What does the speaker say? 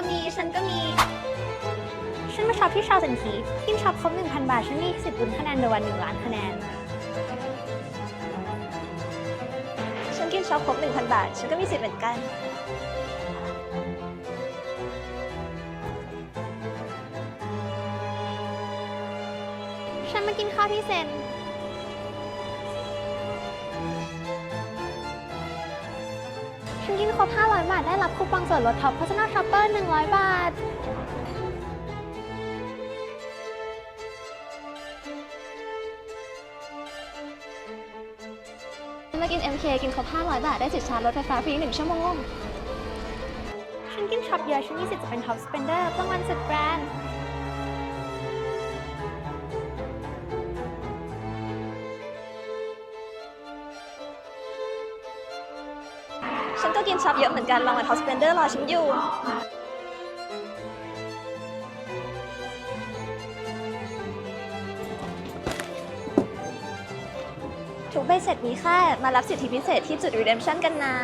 อมีฉันก็มี ฉันมาช็อปที่ชาวสันทีกินช็อปครบ1,000 บาท ฉันมีสิทธิ์ลุ้นคะแนนเดวัน1ล้านคะแนน ฉันกินช็อปครบ1,000 บาท ฉันก็มีสิทธิ์เหมือนกัน ฉันมากินข้าวที่เซน นกินครบ 500 บาท ได้รับคูปองส่วนลดท็อป Personal Shopper 100 บาท มากิน MK กินครบ 500 บาท ได้สิทธิ์ชาร์จรถไฟฟ้าฟรี 1 ชั่วโมง ฉันกินช็อปเยอะฉันมีสิทธิ์จะเป็น Top Spender รางวัลสุดแบรนด์ ฉันก็กินช็อปเยอะเหมือนกันรางวัล Top Spender รอฉันอยู่ ทุกใบเสร็จมีค่ามารับสิทธิพิเศษที่จุด Redemption กันนะ